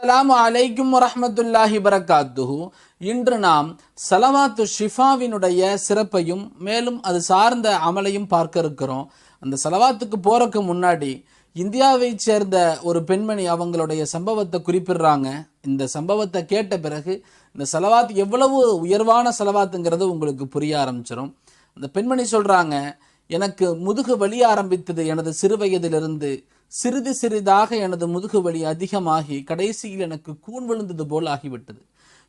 அஸ்ஸலாமு அலைக்கும் வரமத்துல்லாஹி வரகாத்துஹு இன்று நாம் சலவாத்து ஷிஃபாவினுடைய சிறப்பையும் மேலும் அது சார்ந்த அமலையும் பார்க்க இருக்கிறோம். அந்த சலவாத்துக்கு போறதுக்கு முன்னாடி இந்தியாவைச் சேர்ந்த ஒரு பெண்மணி அவங்களுடைய சம்பவத்தை குறிப்பிடுறாங்க. இந்த சம்பவத்தை கேட்ட பிறகு இந்த செலவாத் எவ்வளவு உயர்வான செலவாத்துங்கிறது உங்களுக்கு புரிய ஆரம்பிச்சிடும் அந்த பெண்மணி சொல்றாங்க எனக்கு முதுகு வலி ஆரம்பித்தது எனது சிறு வயதிலிருந்து. சிறிது சிறிதாக எனது முதுகு வலி அதிகமாகி கடைசியில் எனக்கு கூன் விழுந்தது போல் ஆகிவிட்டது.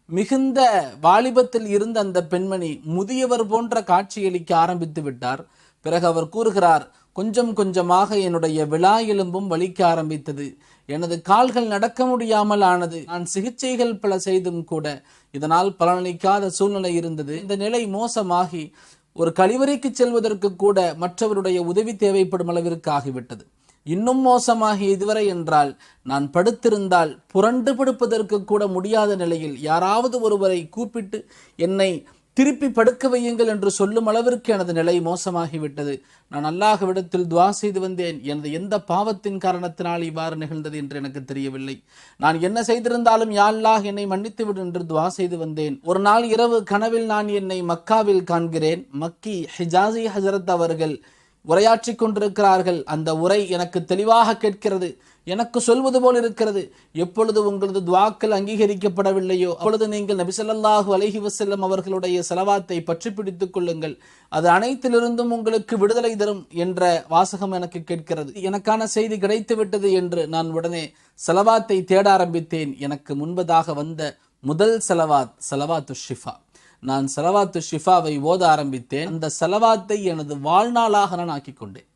மிகுந்த வாலிபத்தில் இருந்த அந்த பெண்மணி முதியவர் போன்ற காட்சியளிக்க ஆரம்பித்து விட்டார். பிறகு அவர் கூறுகிறார் கொஞ்சம் கொஞ்சமாக என்னுடைய விழா எலும்பும் வலிக்க ஆரம்பித்தது. எனது கால்கள் நடக்க முடியாமல் ஆனது. நான் சிகிச்சைகள் பல செய்தும் கூட இதனால் பலனளிக்காத சூழ்நிலை இருந்தது. இந்த நிலை மோசமாகி ஒரு கழிவறைக்கு செல்வதற்கு கூட மற்றவருடைய உதவி தேவைப்படும் அளவிற்கு ஆகிவிட்டது. இன்னும் மோசமாகி இதுவரை என்றால் நான் படுத்திருந்தால் புரண்டு படுப்பதற்கு கூட முடியாத நிலையில் யாராவது ஒருவரை கூப்பிட்டு என்னை திருப்பி படுக்க வையுங்கள் என்று சொல்லும் அளவிற்கு எனது நிலை மோசமாகிவிட்டது. நான் அல்லாஹ்விடத்தில் துவா செய்து வந்தேன். எனது எந்த பாவத்தின் காரணத்தினால் இவ்வாறு நிகழ்ந்தது என்று எனக்கு தெரியவில்லை. நான் என்ன செய்திருந்தாலும் யாழ்லாஹ் என்னை மன்னித்து விடு என்று துவா செய்து வந்தேன். ஒரு நாள் இரவு கனவில் நான் என்னை மக்காவில் காண்கிறேன். மக்கி ஹிஜாசி ஹசரத் அவர்கள் உரையாற்றிக் கொண்டிருக்கிறார்கள். அந்த உரை எனக்கு தெளிவாக கேட்கிறது. எனக்கு சொல்வது போல் இருக்கிறது. எப்பொழுது உங்களது துவாக்கள் அங்கீகரிக்கப்படவில்லையோ அப்பொழுது நீங்கள் நபிசல்லாஹு அலஹி வசல்லம் அவர்களுடைய செலவாத்தை பற்றி பிடித்துக் கொள்ளுங்கள். அது அனைத்திலிருந்தும் உங்களுக்கு விடுதலை தரும் என்ற வாசகம் எனக்கு கேட்கிறது. எனக்கான செய்தி கிடைத்துவிட்டது என்று நான் உடனே செலவாத்தை தேட ஆரம்பித்தேன். எனக்கு முன்பதாக வந்த முதல் செலவாத் செலவாத்து ஷிஃபா நான் செலவாத்து ஷிஃபாவை ஓத ஆரம்பித்தேன். அந்த செலவாத்தை எனது வாழ்நாளாக நான் ஆக்கி கொண்டேன்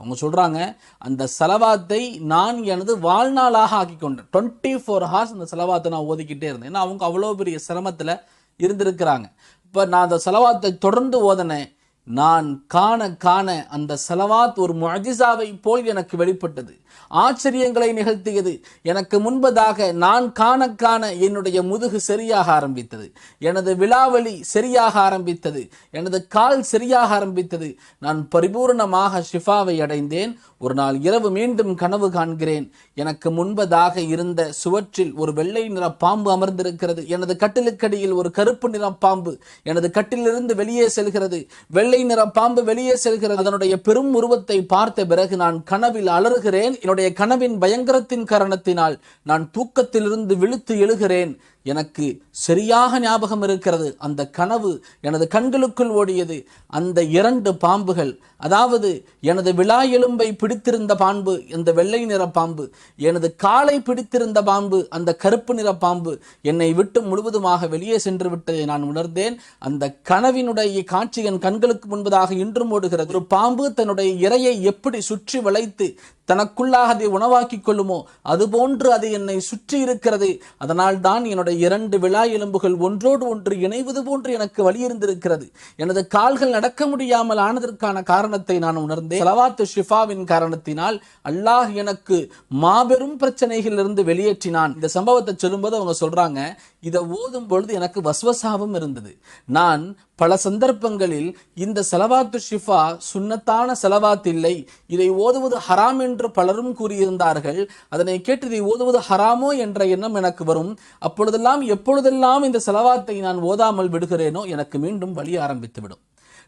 அவங்க சொல்கிறாங்க அந்த செலவாத்தை நான் எனது வாழ்நாளாக ஆக்கி கொண்டேன் டுவெண்ட்டி ஃபோர் ஹார்ஸ் அந்த செலவாத்தை நான் ஓதிக்கிட்டே இருந்தேன். ஏன்னா அவங்க அவ்வளோ பெரிய சிரமத்தில் இருந்திருக்கிறாங்க. இப்போ நான் அந்த செலவாத்தை தொடர்ந்து ஓதனேன். நான் காண காண அந்த செலவாத் ஒரு முஅஜிசாவை போல் எனக்கு வெளிப்பட்டது. ஆச்சரியங்களை நிகழ்த்தியது. எனக்கு முன்பதாக நான் காண காண என்னுடைய முதுகு சரியாக ஆரம்பித்தது. எனது விழாவளி சரியாக ஆரம்பித்தது. எனது கால் சரியாக ஆரம்பித்தது. நான் பரிபூர்ணமாக ஷிஃபாவை அடைந்தேன். ஒரு நாள் இரவு மீண்டும் கனவு காண்கிறேன். எனக்கு முன்பதாக இருந்த சுவற்றில் ஒரு வெள்ளை நிற பாம்பு அமர்ந்திருக்கிறது. எனது கட்டிலுக்கடியில் ஒரு கருப்பு நிற பாம்பு. எனது கட்டிலிருந்து வெளியே செல்கிறது. வெள்ளை நிற பாம்பு வெளியே செல்கிறது. அதனுடைய பெரும் உருவத்தை பார்த்த பிறகு நான் கனவில் அலறுகிறேன். என்னுடைய கனவின் பயங்கரத்தின் காரணத்தினால் நான் தூக்கத்திலிருந்து விழுத்து எழுகிறேன். எனக்கு சரியாக ஞாபகம் இருக்கிறது. அந்த கனவு எனது கண்களுக்குள் ஓடியது. அந்த இரண்டு பாம்புகள் அதாவது எனது விழா எலும்பை பிடித்திருந்த பாம்பு இந்த வெள்ளை நிற பாம்பு எனது காலை பிடித்திருந்த பாம்பு அந்த கருப்பு நிற பாம்பு என்னை விட்டு முழுவதுமாக வெளியே சென்று விட்டதை நான் உணர்ந்தேன். அந்த கனவினுடைய காட்சி என் கண்களுக்கு முன்பதாக இன்றும் ஓடுகிறது. ஒரு பாம்பு தன்னுடைய இரையை எப்படி சுற்றி வளைத்து தனக்குள்ளாக அதை உணவாக்கிக் கொள்ளுமோ அதுபோன்று அது என்னை சுற்றி இருக்கிறது. அதனால் தான் என்னுடைய இரண்டு விழா எலும்புகள் ஒன்றோடு ஒன்று இணைவது போன்று எனக்கு வலியிருந்திருக்கிறது எனது கால்கள் நடக்க முடியாமல் ஆனதற்கான காரணத்தை நான் உணர்ந்தேன். சலவாத்து ஷிஃபாவின் காரணத்தினால் அல்லாஹ் எனக்கு மாபெரும் பிரச்சனைகளிலிருந்து வெளியேற்றினான். இந்த சம்பவத்தை சொல்லும்போது அவங்க சொல்றாங்க இதை ஓதும் பொழுது எனக்கு வஸ்வசாவும் இருந்தது. நான் பல சந்தர்ப்பங்களில் இந்த செலவாத்து ஷிஃபா சுன்னத்தான செலவாத் இல்லை. இதை ஓதுவது ஹராம் என்று பலரும் கூறியிருந்தார்கள். அதனை கேட்டு இதை ஓதுவது ஹராமோ என்ற எண்ணம் எனக்கு வரும். அப்பொழுதெல்லாம் எப்பொழுதெல்லாம் இந்த செலவாத்தை நான் ஓதாமல் விடுகிறேனோ எனக்கு மீண்டும் வழி ஆரம்பித்துவிடும்.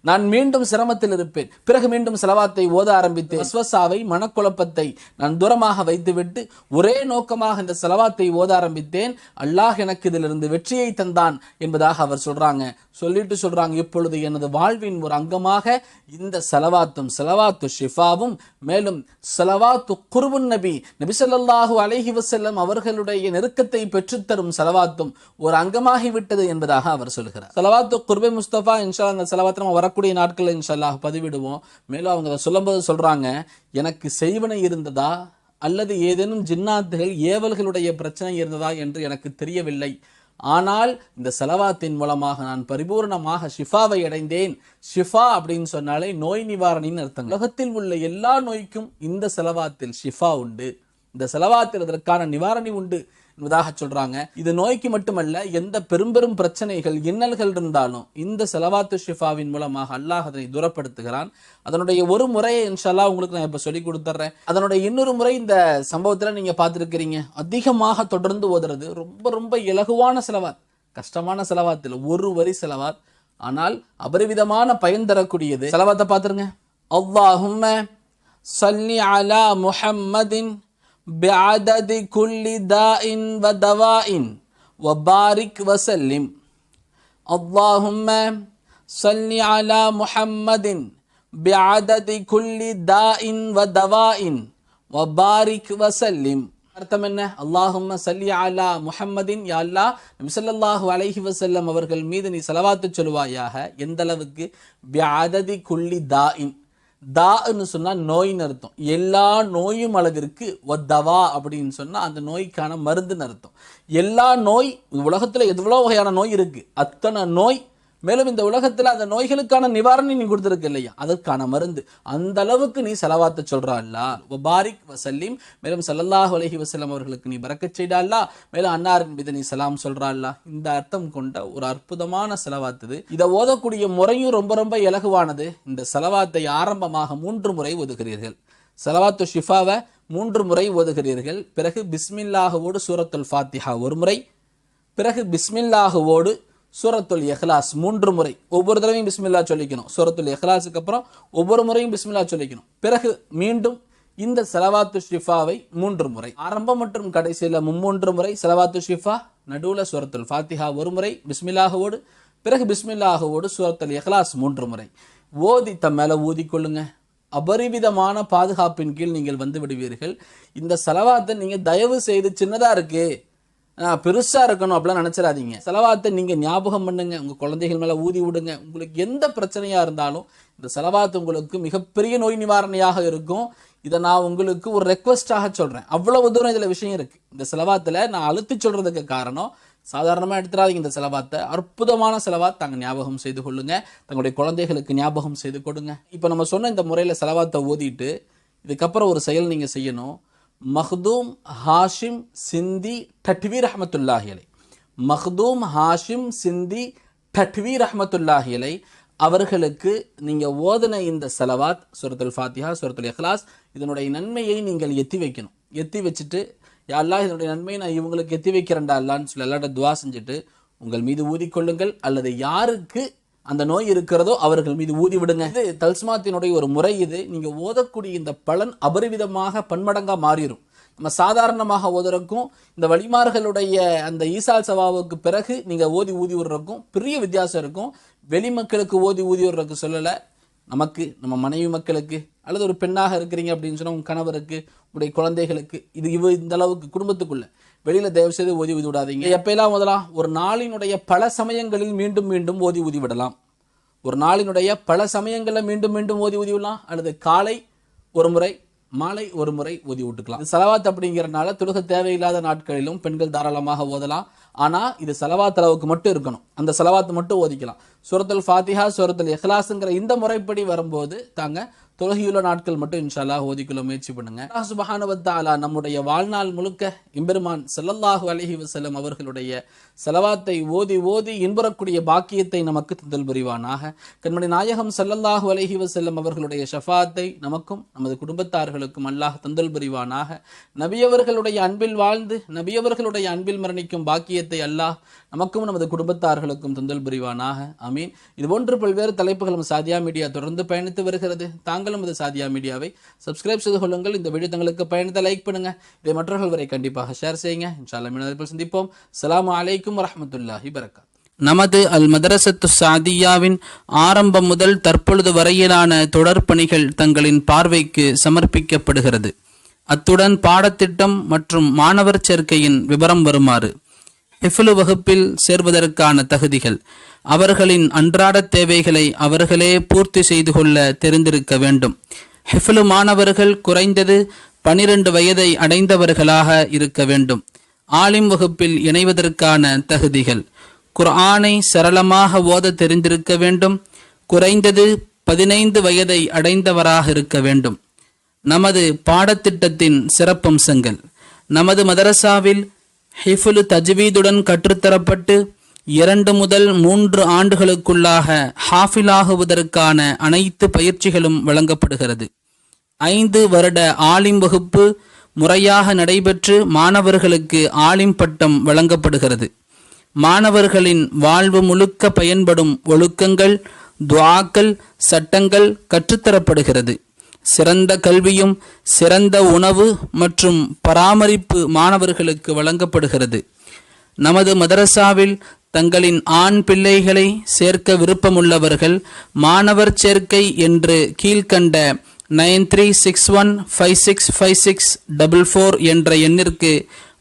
நான் மீண்டும் சிரமத்தில் இருப்பேன். பிறகு மீண்டும் செலவாத்தை ஓத ஆரம்பித்து அஸ்வசாவை மனக்குழப்பத்தை நான் தூரமாக வைத்துவிட்டு ஒரே நோக்கமாக இந்த செலவாத்தை ஓத ஆரம்பித்தேன். அல்லாஹ் எனக்கு இதிலிருந்து வெற்றியை தந்தான் என்பதாக அவர் சொல்றாங்க. சொல்லிட்டு சொல்கிறாங்க இப்பொழுது எனது வாழ்வின் ஒரு அங்கமாக இந்த செலவாத்தும் செலவாத்து ஷிஃபாவும் மேலும் செலவாத்து குர்புன் நபி நபிசல்லாஹு அலஹி வசல்லம் அவர்களுடைய நெருக்கத்தை பெற்றுத்தரும் செலவாத்தும் ஒரு அங்கமாகிவிட்டது என்பதாக அவர் சொல்கிறார். செலவாத்து குர்பை முஸ்தபா இன்ஷா அந்த செலவாத்து நம்ம வரக்கூடிய நாட்களில் இன்ஷால்லாக பதிவிடுவோம். மேலும் அவங்க அதை சொல்லும்போது சொல்கிறாங்க எனக்கு செய்வனை இருந்ததா அல்லது ஏதேனும் ஜின்னாத்துகள் ஏவல்களுடைய பிரச்சனை இருந்ததா என்று எனக்கு தெரியவில்லை. ஆனால் இந்த செலவாத்தின் மூலமாக நான் பரிபூர்ணமாக ஷிஃபாவை அடைந்தேன். ஷிஃபா அப்படின்னு சொன்னாலே நோய் நிவாரணின்னு அர்த்தம் உலகத்தில் உள்ள எல்லா நோய்க்கும் இந்த செலவாத்தில் ஷிஃபா உண்டு. இந்த செலவாத்தில் அதற்கான நிவாரணி உண்டு. என்பதாக சொல்றாங்க. இது நோய்க்கு மட்டுமல்ல எந்த பெரும் பெரும் பிரச்சனைகள் இன்னல்கள் இருந்தாலும் இந்த செலவாத்து ஷிஃபாவின் மூலமாக அல்லாஹ் அதனை தூரப்படுத்துகிறான். அதனுடைய ஒரு முறையை இன்ஷால்லா உங்களுக்கு நான் இப்ப சொல்லி கொடுத்துட்றேன் அதனுடைய இன்னொரு முறை இந்த சம்பவத்துல நீங்க பார்த்துருக்கிறீங்க. அதிகமாக தொடர்ந்து ஓதுறது ரொம்ப ரொம்ப இலகுவான செலவாத். கஷ்டமான செலவாத்தில் ஒரு வரி செலவாத். ஆனால் அபரிவிதமான பயன் தரக்கூடியது. செலவாத்தை பார்த்துருங்க. அல்லாஹும்ம சல்லி அலா முஹம்மதின் بعدد كل داء ودواء وبارك وسلم اللهم صل على محمد بعدد كل داء ودواء وبارك وسلم அர்த்தம் என்ன அல்லாஹும்ம சல்லி அலா முஹம்மதின் யா அல்லாஹ் நபி ஸல்லல்லாஹு அலைஹி வஸல்லம் அவர்கள் மீது நீ ஸலவாத்து சொல்வாயாக எந்த அளவுக்கு பிஅததி குல்லி தாஇன் தான்னு சொன்னால் நோயின்னு அர்த்தம். எல்லா நோயும் அளவிற்கு ஒத்தவா அப்படின்னு சொன்னால் அந்த நோய்க்கான மருந்துன்னு அர்த்தம். எல்லா நோய் உலகத்தில் எவ்வளோ வகையான நோய் இருக்குது அத்தனை நோய் மேலும் இந்த உலகத்தில் அந்த நோய்களுக்கான நிவாரணம் நீ கொடுத்துருக்கு இல்லையா? அதற்கான மருந்து. அந்த அளவுக்கு நீ செலவாத்த சொல்றா அல்லா. பாரிக் வசல்லிம். மேலும் சல்லல்லாஹு உலகி வசலம் அவர்களுக்கு நீ பறக்கச் செய்டா அல்லா. மேலும் அன்னாரின் மீது நீ சலாம் சொல்றா அல்லா. இந்த அர்த்தம் கொண்ட ஒரு அற்புதமான செலவாத்துது இதை ஓதக்கூடிய முறையும் ரொம்ப ரொம்ப இலகுவானது. இந்த செலவாத்தை ஆரம்பமாக மூன்று முறை ஓதுகிறீர்கள். செலவாத்து ஷிஃபாவை மூன்று முறை ஓதுகிறீர்கள். பிறகு பிஸ்மில்லாஹுவோடு சூரத்துல் ஃபாத்திஹா ஒரு முறை. பிறகு பிஸ்மில்லாஹுவோடு சூரத்துல் எஹ்லாஸ் மூன்று முறை. ஒவ்வொரு தடவையும் பிஸ்மில்லா சொல்லிக்கணும். சூரத்துல் எஹ்லாஸுக்கு அப்புறம் ஒவ்வொரு முறையும் பிஸ்மில்லா சொல்லிக்கணும். பிறகு மீண்டும் இந்த செலவாத்து ஷிஃபாவை மூன்று முறை. ஆரம்பம் மற்றும் கடைசியில் மும்மூன்று முறை செலவாத்து ஷிஃபா நடுவில் சூரத்துல் ஃபாத்திஹா ஒரு முறை பிஸ்மில்லாகவோடு பிறகு பிஸ்மில்லாகவோடு சூரத்துல் எஹ்லாஸ் மூன்று முறை. ஓதி தம் மேலே ஊதிக்கொள்ளுங்க அபரிவிதமான பாதுகாப்பின் கீழ் நீங்கள் வந்து விடுவீர்கள். இந்த செலவாத்தை நீங்கள் தயவு செய்து சின்னதாக இருக்குது பெருசாக இருக்கணும் அப்படிலாம் நினச்சிடாதீங்க. செலவாத்தை நீங்கள் ஞாபகம் பண்ணுங்க. உங்கள் குழந்தைகள் மேலே ஊதி விடுங்க. உங்களுக்கு எந்த பிரச்சனையாக இருந்தாலும் இந்த செலவாத்து உங்களுக்கு மிகப்பெரிய நோய் நிவாரணையாக இருக்கும். இதை நான் உங்களுக்கு ஒரு ரெக்வஸ்டாக சொல்கிறேன் அவ்வளவு தூரம் இதில் விஷயம் இருக்குது இந்த செலவாத்தில் நான் அழுத்தி சொல்கிறதுக்கு காரணம் சாதாரணமாக எடுத்துடாதீங்க இந்த செலவாத்தை. அற்புதமான செலவாத் தாங்க ஞாபகம் செய்து கொள்ளுங்க. தங்களுடைய குழந்தைகளுக்கு ஞாபகம் செய்து கொடுங்க. இப்போ நம்ம சொன்ன இந்த முறையில் செலவாத்தை ஓதிட்டு இதுக்கப்புறம் ஒரு செயல் நீங்கள் செய்யணும். மஹ்தூம் ஹாஷிம் சிந்தி டட்வி ரஹமத்துல்லாஹி அலை மஹ்தூம் ஹாஷிம் சிந்தி டட்வி ரஹமத்துல்லாஹி அலை அவர்களுக்கு நீங்கள் ஓதன இந்த செலவாத் சுரத்துல் ஃபாத்திஹா சுரத்துல் இஹ்லாஸ் இதனுடைய நன்மையை நீங்கள் எத்தி வைக்கணும் எத்தி வச்சுட்டு யா இதனுடைய நன்மையை நான் இவங்களுக்கு எத்தி வைக்கிறேன்டா அல்லான்னு சொல்லி எல்லாட்ட துவா செஞ்சுட்டு உங்கள் மீது ஊதிக்கொள்ளுங்கள் அல்லது யாருக்கு அந்த நோய் இருக்கிறதோ அவர்கள் மீது ஊதி விடுங்க இது தல்ஸ்மாத்தினுடைய ஒரு முறை இது. நீங்க ஓதக்கூடிய இந்த பலன் அபரிவிதமாக பன்மடங்கா மாறிடும் நம்ம சாதாரணமாக ஓதுறக்கும் இந்த வழிமார்களுடைய அந்த ஈசால் சவாவுக்கு பிறகு நீங்க ஓதி ஊதி விடுறக்கும் பெரிய வித்தியாசம் இருக்கும். வெளி மக்களுக்கு ஓதி ஊதி விடுறதுக்கு சொல்லலை. நமக்கு நம்ம மனைவி மக்களுக்கு அல்லது ஒரு பெண்ணாக இருக்கிறீங்க அப்படின்னு சொன்னால் உங்கள் கணவருக்கு உங்களுடைய குழந்தைகளுக்கு இது இவ இந்த அளவுக்கு குடும்பத்துக்குள்ளே. வெளியில் தயவு செய்து ஓதி ஊதி விடாதீங்க. எப்பயெல்லாம் ஓதலாம் ஒரு நாளினுடைய பல சமயங்களில் மீண்டும் மீண்டும் ஓதி ஊதி விடலாம். ஒரு நாளினுடைய பல சமயங்களில் மீண்டும் மீண்டும் ஓதி ஊதி விடலாம். அல்லது காலை ஒரு முறை மாலை ஒரு முறை ஓதி விட்டுக்கலாம் இது செலவாத் அப்படிங்கிறனால துலக தேவையில்லாத நாட்களிலும் பெண்கள் தாராளமாக ஓதலாம். ஆனால் இது செலவாத் அளவுக்கு மட்டும் இருக்கணும். அந்த செலவாத்து மட்டும் ஓதிக்கலாம். சூரத்துல் ஃபாத்திஹா சூரத்துல் இஹ்லாஸுங்கிற இந்த முறைப்படி வரும்போது தாங்க தொழுகியுள்ள நாட்கள் மட்டும் இன்ஷால்லா ஓதிக்குள்ள முயற்சி பண்ணுங்க. அல்லாஹ் நம்முடைய வாழ்நாள் முழுக்க இம்பெருமான் செல்லல்லாஹு அலஹி வசலம் அவர்களுடைய செலவாத்தை ஓதி ஓதி இன்புறக்கூடிய பாக்கியத்தை நமக்கு தந்தல் புரிவானாக. கண்மணி நாயகம் செல்லல்லாஹு அலஹி வசல்லம் அவர்களுடைய ஷஃபாத்தை நமக்கும் நமது குடும்பத்தார்களுக்கும் அல்லாஹ் தந்தல் புரிவானாக. நபியவர்களுடைய அன்பில் வாழ்ந்து நபியவர்களுடைய அன்பில் மரணிக்கும் பாக்கியத்தை அல்லாஹ் நமக்கும் நமது குடும்பத்தார்களுக்கும் தந்தல் புரிவானாக. அமீன் இது போன்று பல்வேறு தலைப்புகளும் சாதியா மீடியா தொடர்ந்து பயணித்து வருகிறது. தாங்களும் இது சாதியா மீடியாவை சப்ஸ்கிரைப் செய்து கொள்ளுங்கள். இந்த வீடியோ தங்களுக்கு பயணித்த லைக் பண்ணுங்க. இதை மற்றவர்கள் வரை கண்டிப்பாக ஷேர் செய்யுங்க. இன்ஷால்லா மீண்டும் சந்திப்போம். சலாம் அலைக்கும் வரமத்துல்லாஹி வரகாத் நமது அல் மதரசத்து சாதியாவின் ஆரம்பம் முதல் தற்பொழுது வரையிலான தொடர் பணிகள் தங்களின் பார்வைக்கு சமர்ப்பிக்கப்படுகிறது. அத்துடன் பாடத்திட்டம் மற்றும் மாணவர் சேர்க்கையின் விவரம் வருமாறு ஹிஃபுலு வகுப்பில் சேர்வதற்கான தகுதிகள் அவர்களின் அன்றாட தேவைகளை அவர்களே பூர்த்தி செய்து கொள்ள தெரிந்திருக்க வேண்டும். ஹிஃபுலு மாணவர்கள் குறைந்தது பனிரெண்டு வயதை அடைந்தவர்களாக இருக்க வேண்டும். ஆலிம் வகுப்பில் இணைவதற்கான தகுதிகள். குர்ஆனை சரளமாக ஓத தெரிந்திருக்க வேண்டும். குறைந்தது பதினைந்து வயதை அடைந்தவராக இருக்க வேண்டும். நமது பாடத்திட்டத்தின் சிறப்பம்சங்கள். நமது மதரசாவில் ஹிஃபுலு தஜ்வீதுடன் கற்றுத்தரப்பட்டு இரண்டு முதல் மூன்று ஆண்டுகளுக்குள்ளாக ஹாஃபிலாகுவதற்கான அனைத்து பயிற்சிகளும் வழங்கப்படுகிறது. ஐந்து வருட ஆலிம் வகுப்பு முறையாக நடைபெற்று மாணவர்களுக்கு ஆலிம் பட்டம் வழங்கப்படுகிறது. மாணவர்களின் வாழ்வு முழுக்க பயன்படும் ஒழுக்கங்கள் துவாக்கள் சட்டங்கள் கற்றுத்தரப்படுகிறது. சிறந்த கல்வியும் சிறந்த உணவு மற்றும் பராமரிப்பு மாணவர்களுக்கு வழங்கப்படுகிறது. நமது மதரசாவில் தங்களின் ஆண் பிள்ளைகளை சேர்க்க விருப்பமுள்ளவர்கள் மாணவர் சேர்க்கை என்று கீழ்கண்ட nine three six one five six five six double four என்ற எண்ணிற்கு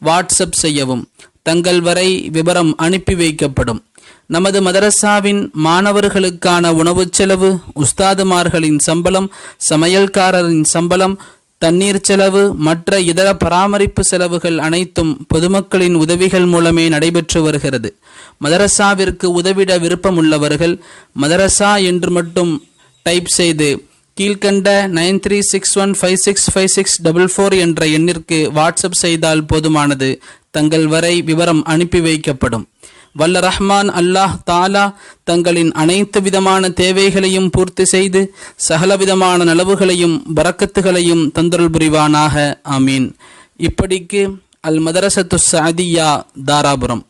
வாட்ஸ்அப் செய்யவும். தங்கள் வரை விவரம் அனுப்பி வைக்கப்படும். நமது மதரசாவின் மாணவர்களுக்கான உணவுச் செலவு உஸ்தாதுமார்களின் சம்பளம் சமையல்காரரின் சம்பளம் தண்ணீர் செலவு மற்ற இதர பராமரிப்பு செலவுகள் அனைத்தும் பொதுமக்களின் உதவிகள் மூலமே நடைபெற்று வருகிறது. மதரசாவிற்கு உதவிட விருப்பமுள்ளவர்கள் மதரசா என்று மட்டும் டைப் செய்து கீழ்கண்ட nine three six one five six five six double four என்ற எண்ணிற்கு வாட்ஸ்அப் செய்தால் போதுமானது. தங்கள் வரை விவரம் அனுப்பி வைக்கப்படும். வல்ல ரஹ்மான் அல்லாஹ் தாலா தங்களின் அனைத்து விதமான தேவைகளையும் பூர்த்தி செய்து சகலவிதமான நலவுகளையும் பறக்கத்துகளையும் தந்தருள் புரிவானாக. ஆமீன். இப்படிக்கு அல் மதரசத்து சாதியா தாராபுரம்.